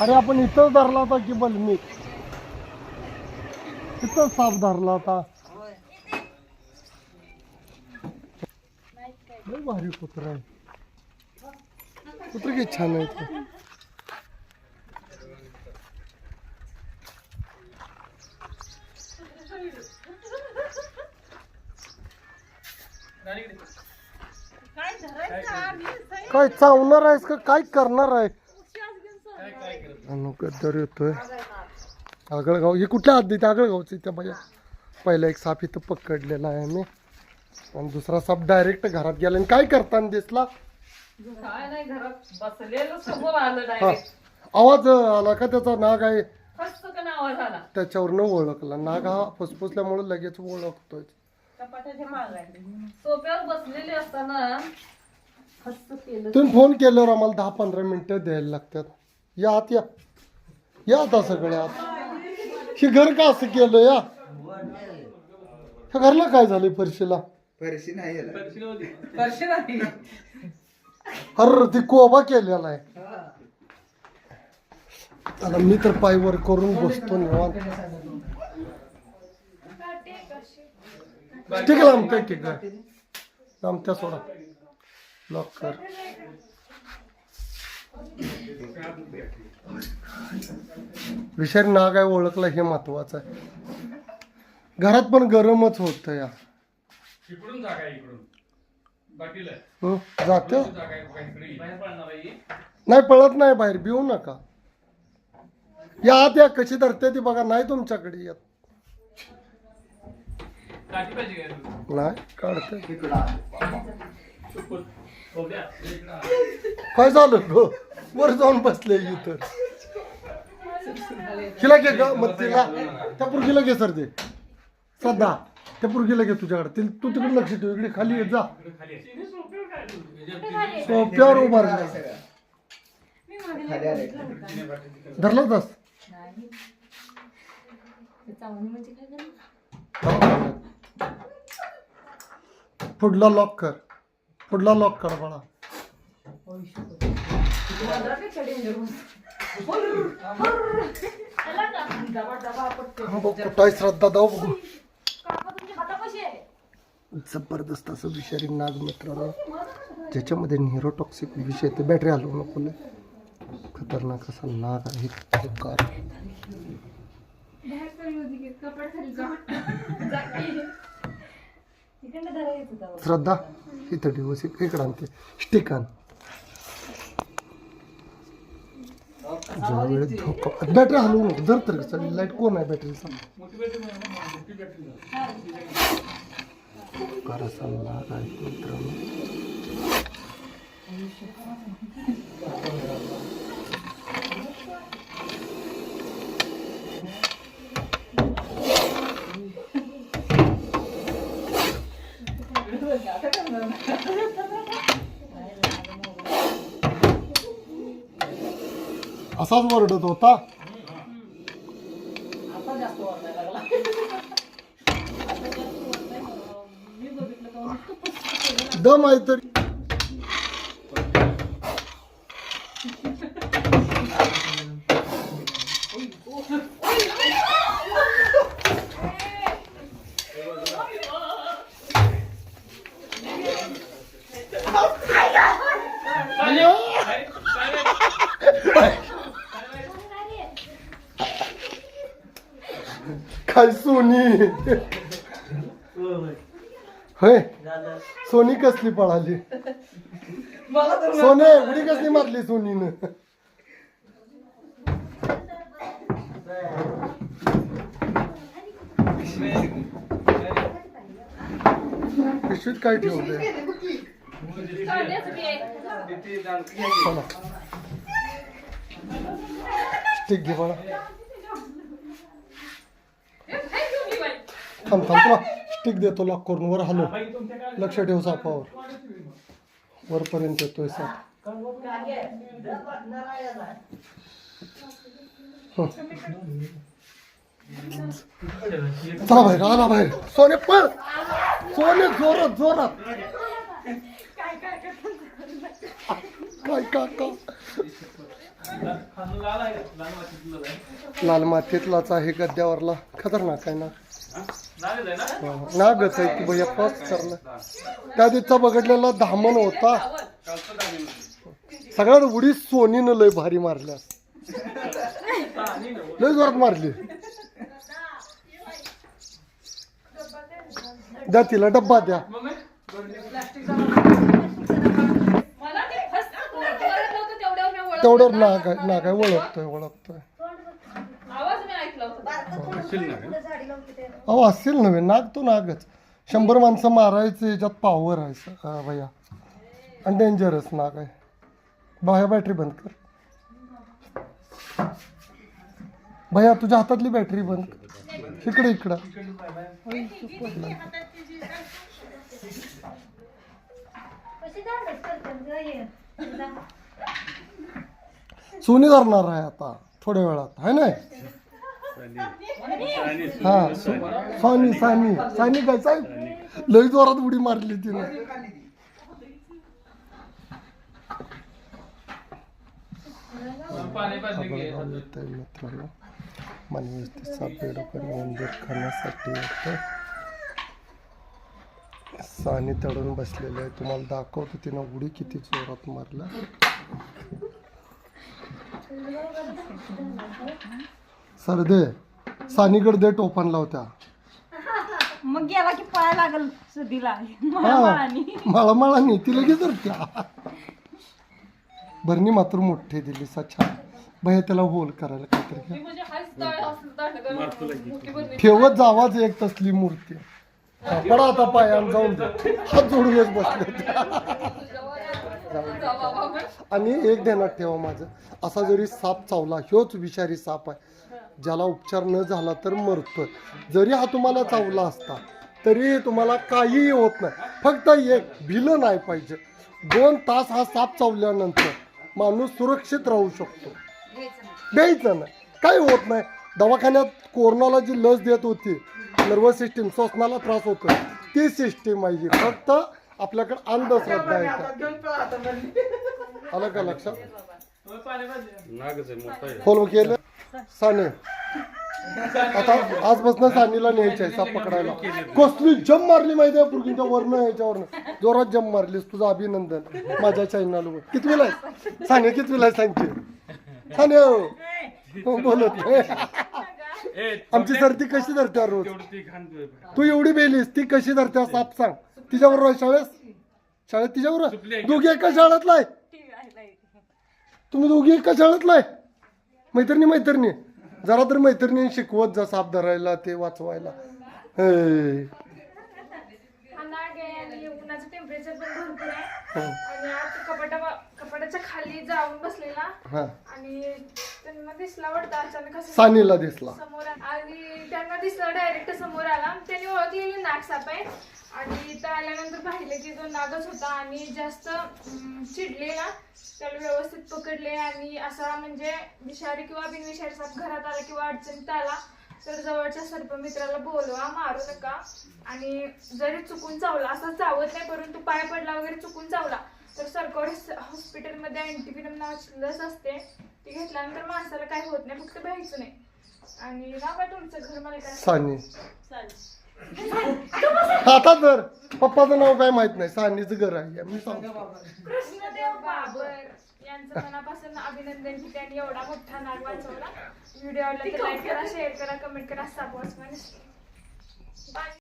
अरे आपण इथं धरला होता की बलमी इथं साप धरला होता लय भारी कुत्र आहे कुत्र किती छान आहे ते. काय चावणार आहेस का? काय करणार आहे? गद्दर येतोय. आगळगाव. हे कुठल्या हद्दीत आगळगावचं त्या माझ्या पहिला एक साप इथं पकडलेला आहे मी आणि दुसरा साप डायरेक्ट घरात गेला आणि काय करताना दिसला? काय नाही घरात बसलेलं समोर आलं हा. डायरेक्ट आवाज आला का त्याचा? नाग आहे. आवाज आला? त्याच्यावरनं ओळखला. नाग हा फुसफुसल्यामुळे लगेच ओळखतोय. कपाटाच्या मागायला सोप्यावर बसलेले असताना फस्त केलं. तुम्ही फोन केल्यावर आम्हाला दहा पंधरा मिनिटं द्यायला लागतात. या आत या. या आता सगळे. आत हे घर का असं केलं या? ह्या घरला काय झालंय फरशीला? फरशी नाही याला. वर्ष नाही. अरे ती कोबा केलेला आहे. आता मी तर पायवर करून बसतो निवांत. ठीक आहे लांबते ठीक आहे लांबत्या सोडा. लॉक कर. विषारी नाग आहे ओळखला हे महत्वाचं आहे. घरात पण गरमच होत या. हं, जातं? नाही पळत नाही बाहेर भिवू नका. या आत या कशी धरते ती बघा नाही तुमच्याकडे येत? नाही काढते. हो. काय झालं ग? वर जाऊन बसले इथं. हिला घे ग मग तिला त्या पुरगीला घे सर ते श्रद्धा त्या पुरगीला घे तुझ्याकडे तिला तू तिकडे लक्ष ठेव इकडे खाली येत जा सोप्यावर काय ठेवलं? सोप्यावर उभा राहा. धरला तास पुढला लॉक कर पुढला लॉक कर बाळा कुठं श्रद्धा दाव बघू. जबरदस्त असं विषारी नाग मित्रांनो. ज्याच्यामध्ये न्यूरोटॉक्सिक विषय ते बॅटरी हलवू नको खतरनाक असा नाग आहे तो श्रद्धा इथं दिवस इकडे आणते. स्टिकान ज्यावेळेस धोका बॅटरी हलवू नको जर तर चालेल लाइट कोण आहे बॅटरीचा? बॅटरी नाही बॅटरी मित्रांनो असाच वरडत होता आता. जास्त लागला. दम आहे तरी. काय सोनी होय. सोनी कसली पळाली? सोने उडी कसली मारली सोनीनं? पिशवीत काय ठेवलंय? स्टिक घे मला थांब थांब तुला स्टिक देतो लॉक करून. वर हलो लक्ष ठेव सापावर. वरपर्यंत येतोय साप. चला बाहेर आला बाहेर. सोने पळ. सोने जोरात जोरात. काय का लाल मातीतलाच आहे गद्द्यावरला. खतरनाक आहे ना? हो, नागच आहे की भैया पास करला त्या दिवसा बघडलेला धामण होता. सगळ्यात उडी सोनीनं लय भारी मारल्या लय जोरात मारली. द्या तिला डब्बा द्या. तेवढ्यावर. नाग आहे नाग आहे ओळखतोय ओळखतोय आवाज मी ऐकला होता अहो असेल नव्हे नाग तो नागच शंभर माणसं मारायचं याच्यात पॉवर आहे स- हा, भैया. आणि डेंजरस नाग आहे. बाहेर बॅटरी बंद कर. भैया तुझ्या हातातली बॅटरी बंद कर. इकडे इकडं. सोनी धरणार आहे आता थोड्या वेळात. आहे ना हा सानी सानी सानी काय साहेब लई जोरात उडी मारली तिने पाणी पाजले की मित्रांनो मनवेस्तीचा बेडोकरी मंदिर खाण्यासाठी येतो सानी तडून बसलेलं आहे तुम्हाला दाखवतो तिनं उडी किती जोरात मारला सरदे सानीकडे दे टोपण लावत्या मग गेला की पाय लागल सुधीला. हा माळा नाही ती लगेच धरत्या भरणी मात्र मोठी दिली सा छान. भैया त्याला होल करायला काहीतरी घ्या. मी म्हणजे हाच तळ असलं दांडगं मोठी बनली. ठेवत जावाच एक तसली मूर्ती. पडा आता पायान जाऊन द्या. हात जोडूनच बसले बाबा. आणि एक ध्यानात ठेवा माझं. असा जरी साप चावला ह्योच विषारी साप आहे. ज्याला उपचार न झाला तर मरतोय. जरी हा तुम्हाला चावला असता तरी तुम्हाला काहीही होत नाही. फक्त एक भिलं नाही पाहिजे. दोन तास हा साप चावल्यानंतर माणूस सुरक्षित राहू शकतो. द्यायचं नाही. काही होत नाही. दवाखान्यात कोरोनाला जी लस देत होती. नर्वस सिस्टीम श्वसनाला त्रास होतो ती सिस्टीम आहे. फक्त आपल्याकडे अंधश्रद्धा आहे. आलं का लक्षात? केलं? साने. आता आजपासून सानीला न्यायचं आहे साप पकडायला. कसली जम मारली माहिती आहे पुरकीच्या वरनं याच्यावरनं. जोरात जम मारलीस तुझं अभिनंदन. माझ्या चॅनलवर कितवीला आहे साने कितवीला आहे सांगते साने हो. हो, बोलत आमची सर्दी कशी धरते रोज? तू एवढी बेलीस ती कशी धरते साप सांग. तिच्याबरोबर आहे शाळेत? शाळेत तिच्याबरोबर दोघी एका शाळेतला आहे? तुम्ही दोघी एका शाळेतला आहे? मैत्रिणी मैत्रिणी. जरा तर मैत्रिणी शिकवत जा साप धरायला ते वाचवायला. नाग आहे आणि उन्हाचं टेम्परेचर पण भरपूर आहे. आणि आज कपाटा कपाटाच्या खाली जाऊन बसलेला. आणि त्यांना दिसला वाटतं अचानक असं सानीला दिसला. समोर आ- आणि त्यांना दिसला डायरेक्ट समोर आला. त्यांनी ओळखलेली नाग साप. आहे आणि इथं आल्यानंतर पाहिलं की तो नागच होता आणि जास्त अं, चिडलेला त्याला व्यवस्थित पकडले आणि असा म्हणजे विषारी किंवा बिनविषारी साप घरात आला किंवा अडचणीत आला तर जवळच्या सर्पमित्राला बोलवा मारू नका. आणि जरी चुकून चावला असं चावत नाही परंतु पाय पडला वगैरे चुकून चावला तर सरकारी हॉस- हॉस्पिटलमध्ये अँटीपिनम नावाची लस असते. ती घेतल्यानंतर माणसाला काही होत नाही फक्त भ्यायचं नाही. आणि नाव काय तुमचं घर मला काय सानी. चालेल. आता तर पप्पाचं नाव काय माहीत नाही सानीचं घर आहे. मी सांगतो. कृष्णदेव बाबर यांचं मनापासून अभिनंदन की त्यांनी एवढा मोठा नाग वाचवला. व्हिडिओ आवडला तर लाईक करा शेअर करा कमेंट करा बाय